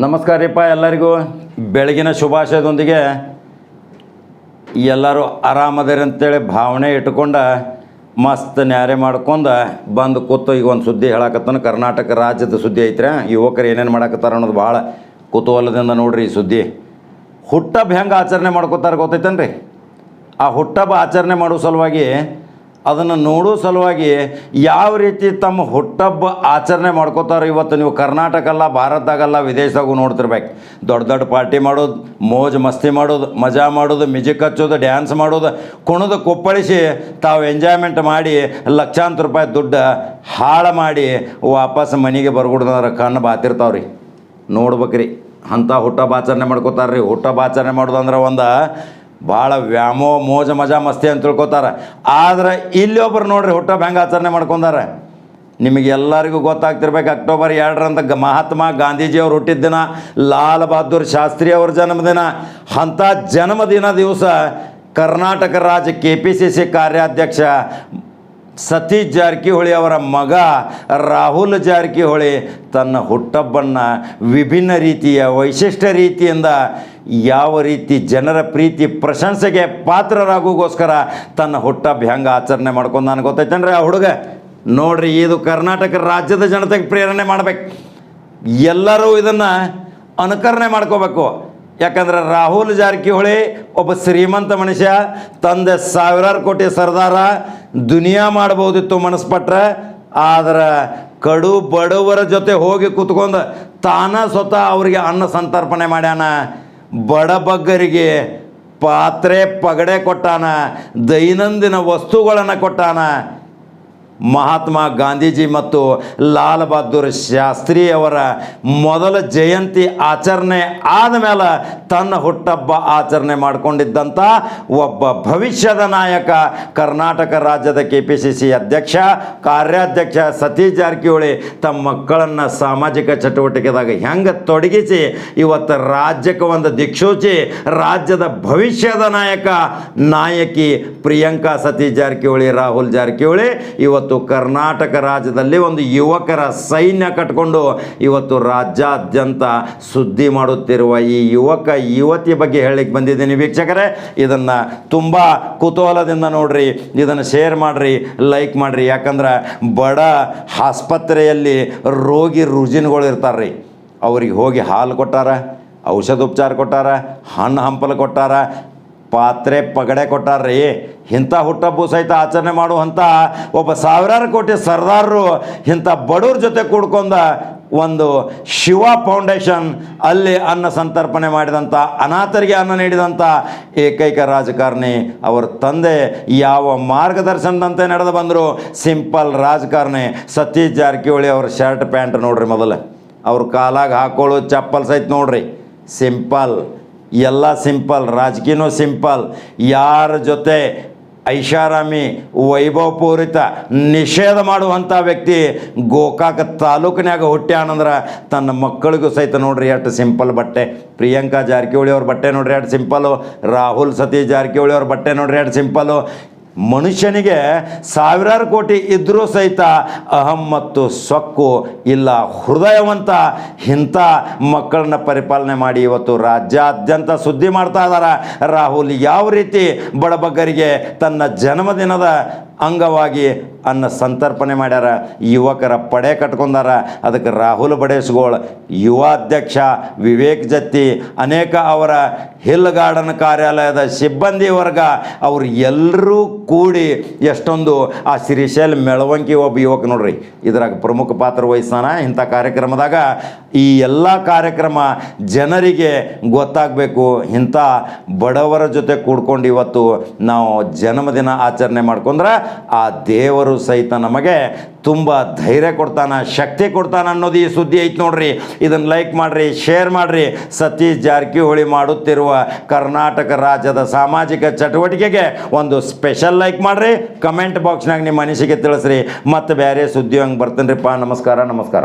ನಮಸ್ಕಾರ ರೀಪ್ಪ ಎಲ್ಲರಿಗೂ. ಬೆಳಗಿನ ಶುಭಾಶಯದೊಂದಿಗೆ ಎಲ್ಲರೂ ಆರಾಮದಿರಿ ಅಂತೇಳಿ ಭಾವನೆ ಇಟ್ಕೊಂಡ ಮಸ್ತ್ ನ್ಯಾರೆ ಮಾಡ್ಕೊಂಡು ಬಂದು ಕೂತು ಈಗ ಒಂದು ಸುದ್ದಿ ಹೇಳಕತ್ತಾನ. ಕರ್ನಾಟಕ ರಾಜ್ಯದ ಸುದ್ದಿ ಐತ್ರಿ. ಯುವಕರು ಏನೇನು ಮಾಡಕತ್ತಾರ ಅನ್ನೋದು ಭಾಳ ಕುತೂಹಲದಿಂದ ನೋಡ್ರಿ ಈ ಸುದ್ದಿ. ಹುಟ್ಟಬ್ಬ ಹೆಂಗೆ ಆಚರಣೆ ಮಾಡ್ಕೋತಾರೆ ಗೊತ್ತೈತೇನ್ರಿ? ಆ ಹುಟ್ಟಬ್ಬ ಆಚರಣೆ ಮಾಡೋ ಸಲುವಾಗಿ ಅದನ್ನು ನೋಡೋ ಸಲುವಾಗಿ ಯಾವ ರೀತಿ ತಮ್ಮ ಹುಟ್ಟಬ್ಬ ಆಚರಣೆ ಮಾಡ್ಕೋತಾರೆ ಇವತ್ತು ನೀವು ಕರ್ನಾಟಕ ಅಲ್ಲ ಭಾರತದಾಗಲ್ಲ, ವಿದೇಶದಾಗೂ ನೋಡ್ತಿರ್ಬೇಕು. ದೊಡ್ಡ ದೊಡ್ಡ ಪಾರ್ಟಿ ಮಾಡೋದು, ಮೋಜು ಮಸ್ತಿ ಮಾಡೋದು, ಮಜಾ ಮಾಡೋದು ಮ್ಯೂಜಿಕ್ ಹಚ್ಚೋದು ಡ್ಯಾನ್ಸ್ ಮಾಡೋದು, ಕುಣಿದು ಕುಪ್ಪಳಿಸಿ ತಾವು ಎಂಜಾಯ್ಮೆಂಟ್ ಮಾಡಿ ಲಕ್ಷಾಂತರ ರೂಪಾಯಿ ದುಡ್ಡು ಹಾಳು ಮಾಡಿ ವಾಪಸ್ ಮನೆಗೆ ಬರ್ಬಿಡ್ದಾರ ಕಣ್ಣು ಬಾತಿರ್ತಾವ್ರಿ. ನೋಡ್ಬೇಕ್ರಿ, ಅಂಥ ಹುಟ್ಟಬ್ಬ ಆಚರಣೆ ಮಾಡ್ಕೋತಾರ್ರಿ. ಹುಟ್ಟಬ್ಬ ಆಚರಣೆ ಮಾಡೋದು ಅಂದ್ರೆ ಒಂದು ಭಾಳ ವ್ಯಾಮೋ, ಮೋಜ, ಮಜಾ, ಮಸ್ತಿ ಅಂತ ತಿಳ್ಕೊತಾರೆ. ಆದರೆ ಇಲ್ಲಿ ಒಬ್ರು ನೋಡ್ರಿ ಹುಟ್ಟಬ್ಬ ಹೆಂಗೆ ಆಚರಣೆ ಮಾಡ್ಕೊಂಡಾರೆ. ನಿಮಗೆಲ್ಲರಿಗೂ ಗೊತ್ತಾಗ್ತಿರ್ಬೇಕು ಅಕ್ಟೋಬರ್ ಎರಡರಂತ ಮಹಾತ್ಮ ಗಾಂಧೀಜಿಯವ್ರು ಹುಟ್ಟಿದ ದಿನ, ಲಾಲ್ ಬಹದ್ದೂರ್ ಶಾಸ್ತ್ರಿ ಅವ್ರ ಜನ್ಮದಿನ. ಅಂಥ ಜನ್ಮದಿನ ದಿವಸ ಕರ್ನಾಟಕ ರಾಜ್ಯ ಕೆ ಪಿ ಸಿ ಸಿ ಕಾರ್ಯಾಧ್ಯಕ್ಷ ಸತೀಶ್ ಜಾರಕಿಹೊಳಿ ಅವರ ಮಗ ರಾಹುಲ್ ಜಾರಕಿಹೊಳಿ ತನ್ನ ಹುಟ್ಟಬ್ಬನ್ನು ವಿಭಿನ್ನ ರೀತಿಯ ವೈಶಿಷ್ಟ್ಯ ರೀತಿಯಿಂದ ಯಾವ ರೀತಿ ಜನರ ಪ್ರೀತಿ ಪ್ರಶಂಸೆಗೆ ಪಾತ್ರರಾಗೋಗೋಸ್ಕರ ತನ್ನ ಹುಟ್ಟಬ್ಬ ಹೆಂಗೆ ಆಚರಣೆ ಮಾಡ್ಕೊಂಡು ನನಗೆ ಗೊತ್ತೈತೇನ್ರಿ ಆ ಹುಡುಗ? ನೋಡ್ರಿ, ಇದು ಕರ್ನಾಟಕ ರಾಜ್ಯದ ಜನತೆಗೆ ಪ್ರೇರಣೆ ಮಾಡಬೇಕು. ಎಲ್ಲರೂ ಇದನ್ನು ಅನುಕರಣೆ ಮಾಡ್ಕೋಬೇಕು. ಯಾಕಂದ್ರೆ ರಾಹುಲ್ ಜಾರಕಿಹೊಳಿ ಒಬ್ಬ ಶ್ರೀಮಂತ ಮನುಷ್ಯ, ತಂದೆ ಸಾವಿರಾರು ಕೋಟಿ ಸರ್ದಾರ, ದುನಿಯಾ ಮಾಡ್ಬೋದಿತ್ತು ಮನಸ್ಪಟ್ರೆ, ಆದ್ರೆ ಕಡು ಬಡವರ ಜೊತೆ ಹೋಗಿ ಕೂತ್ಕೊಂಡು ತಾನ ಸ್ವತಃ ಅವರಿಗೆ ಅನ್ನ ಸಂತರ್ಪಣೆ ಮಾಡ್ಯಾನ. ಬಡಬಗ್ಗರಿಗೆ ಪಾತ್ರೆ ಪಗಡೆ ಕೊಟ್ಟಾನ, ದೈನಂದಿನ ವಸ್ತುಗಳನ್ನು ಕೊಟ್ಟಾನ. ಮಹಾತ್ಮ ಗಾಂಧೀಜಿ ಮತ್ತು ಲಾಲ್ ಬಹದ್ದೂರ್ ಶಾಸ್ತ್ರಿ ಅವರ ಮೊದಲ ಜಯಂತಿ ಆಚರಣೆ ಆದಮೇಲೆ ತನ್ನ ಹುಟ್ಟಬ್ಬ ಆಚರಣೆ ಮಾಡಿಕೊಂಡಿದ್ದಂಥ ಒಬ್ಬ ಭವಿಷ್ಯದ ನಾಯಕ ಕರ್ನಾಟಕ ರಾಜ್ಯದ ಕೆ ಪಿ ಸಿ ಸಿ ಅಧ್ಯಕ್ಷ, ಕಾರ್ಯಾಧ್ಯಕ್ಷ ಸತೀಶ್ ಜಾರಕಿಹೊಳಿ ತಮ್ಮ ಮಕ್ಕಳನ್ನು ಸಾಮಾಜಿಕ ಚಟುವಟಿಕೆದಾಗ ಹೆಂಗೆ ತೊಡಗಿಸಿ ಇವತ್ತು ರಾಜ್ಯಕ್ಕೆ ಒಂದು ದಿಕ್ಸೂಚಿ, ರಾಜ್ಯದ ಭವಿಷ್ಯದ ನಾಯಕ ನಾಯಕಿ ಪ್ರಿಯಾಂಕಾ ಸತೀಶ್ ಜಾರಕಿಹೊಳಿ, ರಾಹುಲ್ ಜಾರಕಿಹೊಳಿ ಇವತ್ತು ಕರ್ನಾಟಕ ರಾಜ್ಯದಲ್ಲಿ ಒಂದು ಯುವಕರ ಸೈನ್ಯ ಕಟ್ಕೊಂಡು ಇವತ್ತು ರಾಜ್ಯಾದ್ಯಂತ ಸುದ್ದಿ ಮಾಡುತ್ತಿರುವ ಈ ಯುವಕ ಯುವತಿ ಬಗ್ಗೆ ಹೇಳಲಿಕ್ಕೆ ಬಂದಿದ್ದೀನಿ ವೀಕ್ಷಕರೇ. ಇದನ್ನು ತುಂಬ ಕುತೂಹಲದಿಂದ ನೋಡ್ರಿ. ಇದನ್ನು ಶೇರ್ ಮಾಡಿರಿ ಲೈಕ್ ಮಾಡಿರಿ. ಯಾಕಂದ್ರೆ ಬಡ ಆಸ್ಪತ್ರೆಯಲ್ಲಿ ರೋಗಿ ರುಜಿನಗಳು ಇರ್ತಾರೆ ರೀ ಅವ್ರಿಗೆ ಹೋಗಿ ಹಾಲು ಕೊಟ್ಟಾರ, ಔಷಧೋಪಚಾರ ಕೊಟ್ಟಾರ, ಹಣ್ಣು ಹಂಪಲು ಕೊಟ್ಟಾರ ಪಾತ್ರೆ ಪಗಡೆ ಕೊಟ್ಟಾರ್ರಿ. ಇಂಥ ಹುಟ್ಟಬ್ಬು ಸಹಿತ ಆಚರಣೆ ಮಾಡುವಂಥ ಒಬ್ಬ ಸಾವಿರಾರು ಕೋಟಿ ಸರ್ದಾರರು ಇಂಥ ಬಡವ್ರ ಜೊತೆ ಕೂಡ್ಕೊಂಡ ಒಂದು ಶಿವ ಫೌಂಡೇಶನ್ ಅಲ್ಲಿ ಅನ್ನ ಸಂತರ್ಪಣೆ ಮಾಡಿದಂಥ, ಅನಾಥರಿಗೆ ಅನ್ನ ನೀಡಿದಂಥ ಏಕೈಕ ರಾಜಕಾರಣಿ ಅವರ ತಂದೆ ಯಾವ ಮಾರ್ಗದರ್ಶನದಂತೆ ನಡೆದು ಬಂದರು. ಸಿಂಪಲ್ ರಾಜಕಾರಣಿ ಸತೀಶ್ ಜಾರಕಿಹೊಳಿ ಅವ್ರ ಶರ್ಟ್ ಪ್ಯಾಂಟ್ ನೋಡ್ರಿ ಮೊದಲು. ಅವ್ರ ಕಾಲಾಗ ಹಾಕೊಳ್ಳೋ ಚಪ್ಪಲ್ ಸಹಿತ ನೋಡ್ರಿ. ಸಿಂಪಲ್. ಎಲ್ಲ ಸಿಂಪಲ್, ರಾಜಕೀಯನೂ ಸಿಂಪಲ್. ಯಾರ ಜೊತೆ ಐಷಾರಾಮಿ ವೈಭವಪೂರಿತ ನಿಷೇಧ ಮಾಡುವಂಥ ವ್ಯಕ್ತಿ ಗೋಕಾಕ ತಾಲೂಕಿನಾಗ ಹುಟ್ಟ್ಯಾನಂದ್ರೆ ತನ್ನ ಮಕ್ಕಳಿಗೂ ಸಹಿತ ನೋಡ್ರಿ ಎಷ್ಟು ಸಿಂಪಲ್ ಬಟ್ಟೆ. ಪ್ರಿಯಾಂಕಾ ಜಾರಕಿಹೊಳಿ ಅವ್ರ ಬಟ್ಟೆ ನೋಡ್ರಿ ಎಷ್ಟು ಸಿಂಪಲು. ರಾಹುಲ್ ಸತೀಶ್ ಜಾರಕಿಹೊಳಿ ಅವ್ರ ಬಟ್ಟೆ ನೋಡ್ರಿ ಎಷ್ಟು ಸಿಂಪಲ್ಲು ಮನುಷ್ಯನಿಗೆ ಸಾವಿರಾರು ಕೋಟಿ ಇದ್ದರೂ ಸಹಿತ ಅಹಂ ಮತ್ತು ಸೊಕ್ಕು ಇಲ್ಲ, ಹೃದಯವಂತ ಇಂಥ ಮಕ್ಕಳನ್ನ ಪರಿಪಾಲನೆ ಮಾಡಿ ಇವತ್ತು ರಾಜ್ಯಾದ್ಯಂತ ಸುದ್ದಿ ಮಾಡ್ತಾ ಇದ್ದಾರೆ. ರಾಹುಲ್ ಯಾವ ರೀತಿ ಬಡಬಗ್ಗರಿಗೆ ತನ್ನ ಜನ್ಮದಿನದ ಅಂಗವಾಗಿ ಅನ್ನ ಸಂತರ್ಪಣೆ ಮಾಡ್ಯಾರ. ಯುವಕರ ಪಡೆ ಕಟ್ಕೊಂಡಾರ. ಅದಕ್ಕೆ ರಾಹುಲ್ ಬಡೇಶ್ಗೋಳ್ ಯುವ ಅಧ್ಯಕ್ಷ ವಿವೇಕ್ ಜತ್ತಿ, ಅನೇಕ ಅವರ ಹಿಲ್ ಗಾರ್ಡನ್ ಕಾರ್ಯಾಲಯದ ಸಿಬ್ಬಂದಿ ವರ್ಗ, ಅವ್ರು ಎಲ್ಲರೂ ಕೂಡಿ ಎಷ್ಟೊಂದು ಆ ಶ್ರೀಶೈಲ್ ಮೆಳವಂಕಿ ಒಬ್ಬ ಯುವಕ ನೋಡ್ರಿ. ಇದ್ರಾಗ ಪ್ರಮುಖ ಪಾತ್ರ ವಹಿಸ್ತಾನ ಇಂಥ ಕಾರ್ಯಕ್ರಮದಾಗ. ಈ ಎಲ್ಲ ಕಾರ್ಯಕ್ರಮ ಜನರಿಗೆ ಗೊತ್ತಾಗಬೇಕು. ಇಂಥ ಬಡವರ ಜೊತೆ ಕೂಡ್ಕೊಂಡು ಇವತ್ತು ನಾವು ಜನ್ಮದಿನ ಆಚರಣೆ ಮಾಡ್ಕೊಂಡ್ರೆ ಆ ದೇವರು ಸಹಿತ ನಮಗೆ ತುಂಬ ಧೈರ್ಯ ಕೊಡ್ತಾನೆ, ಶಕ್ತಿ ಕೊಡ್ತಾನೆ ಅನ್ನೋದು ಈ ಸುದ್ದಿ ಐತೆ ನೋಡ್ರಿ. ಇದನ್ನು ಲೈಕ್ ಮಾಡಿರಿ ಶೇರ್ ಮಾಡಿರಿ. ಸತೀಶ್ ಜಾರಕಿಹೊಳಿ ಮಾಡುತ್ತಿರುವ ಕರ್ನಾಟಕ ರಾಜ್ಯದ ಸಾಮಾಜಿಕ ಚಟುವಟಿಕೆಗೆ ಒಂದು ಸ್ಪೆಷಲ್ ಲೈಕ್ ಮಾಡಿರಿ. ಕಮೆಂಟ್ ಬಾಕ್ಸ್ನಾಗ ನಿಮ್ಮ ಅನಿಸಿಕೆ ತಿಳಿಸ್ರಿ. ಮತ್ತು ಬೇರೆ ಸುದ್ದಿ ಹಂಗೆ ಬರ್ತೀನಿ ನಮಸ್ಕಾರ ನಮಸ್ಕಾರ.